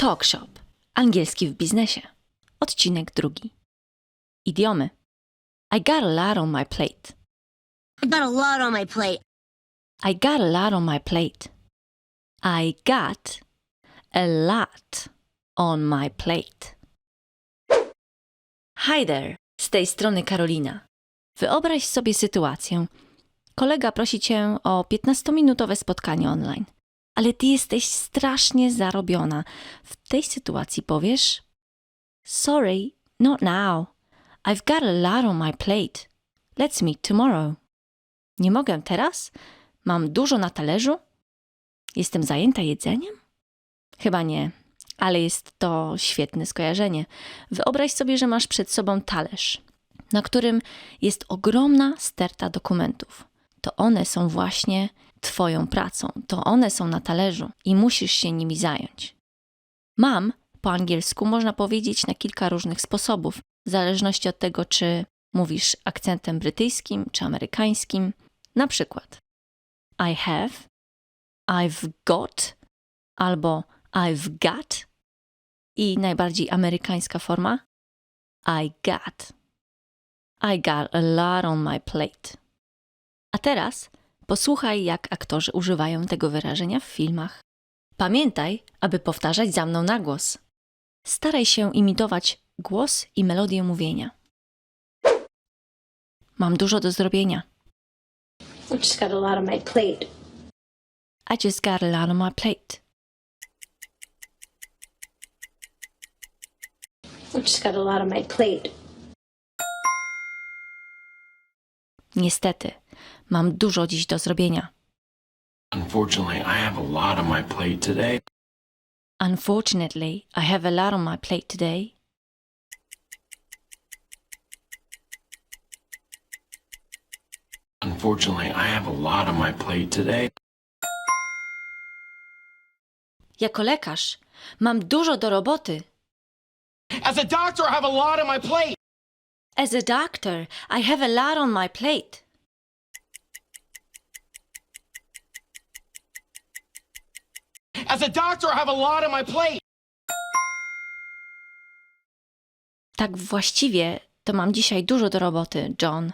Talk Shop. Angielski w biznesie. Odcinek drugi. Idiomy. I got a lot on my plate. I got a lot on my plate. I got a lot on my plate. I got a lot on my plate. Hi there, z tej strony Karolina. Wyobraź sobie sytuację. Kolega prosi cię o 15-minutowe spotkanie online, ale ty jesteś strasznie zarobiona. W tej sytuacji powiesz: Sorry, not now. I've got a lot on my plate. Let's meet tomorrow. Nie mogę teraz? Mam dużo na talerzu? Jestem zajęta jedzeniem? Chyba nie, ale jest to świetne skojarzenie. Wyobraź sobie, że masz przed sobą talerz, na którym jest ogromna sterta dokumentów. To one są właśnie Twoją pracą, to one są na talerzu i musisz się nimi zająć. Mam po angielsku można powiedzieć na kilka różnych sposobów, w zależności od tego, czy mówisz akcentem brytyjskim czy amerykańskim. Na przykład I have, I've got albo I've got i najbardziej amerykańska forma I got. I got a lot on my plate. A teraz posłuchaj, jak aktorzy używają tego wyrażenia w filmach. Pamiętaj, aby powtarzać za mną na głos. Staraj się imitować głos i melodię mówienia. Mam dużo do zrobienia. I just got a lot on my plate. I just got a lot on my plate. I just got a lot on my plate. Niestety, mam dużo dziś do zrobienia. Unfortunately, I have a lot on my plate today. Unfortunately, I have a lot on my plate today. Unfortunately, I have a lot on my plate today. Jako lekarz mam dużo do roboty. As a doctor, I have a lot on my plate. As a doctor, I have a lot on my plate. As a doctor, I have a lot on my plate. Tak właściwie to mam dzisiaj dużo do roboty, John.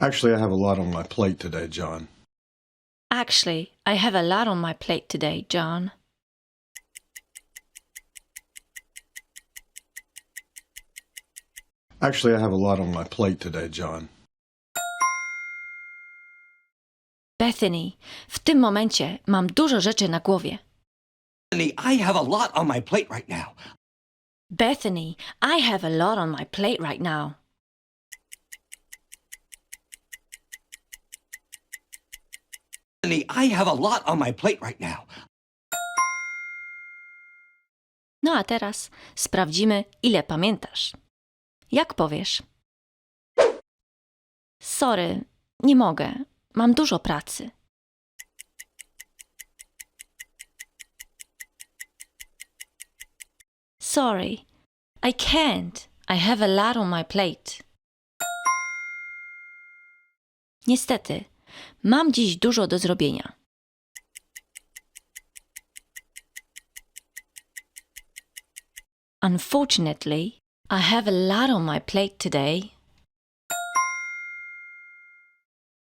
Actually, I have a lot on my plate today, John. Actually, I have a lot on my plate today, John. Actually, I have a lot on my plate today, John. Bethany, w tym momencie mam dużo rzeczy na głowie. Bethany, I have a lot on my plate right now. Bethany, I have a lot on my plate right now. Bethany, I have a lot on my plate right now. No a teraz sprawdzimy, ile pamiętasz. Jak powiesz? Sorry, nie mogę. Mam dużo pracy. Sorry, I can't. I have a lot on my plate. Niestety, mam dziś dużo do zrobienia. Unfortunately, I have a lot on my plate today.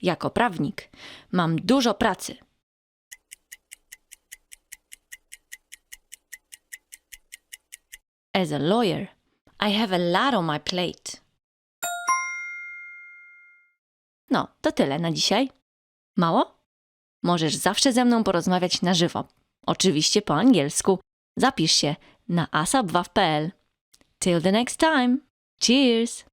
Jako prawnik mam dużo pracy. As a lawyer, I have a lot on my plate. No, to tyle na dzisiaj. Mało? Możesz zawsze ze mną porozmawiać na żywo. Oczywiście po angielsku. Zapisz się na asapwaw.pl. Till the next time. Cheers!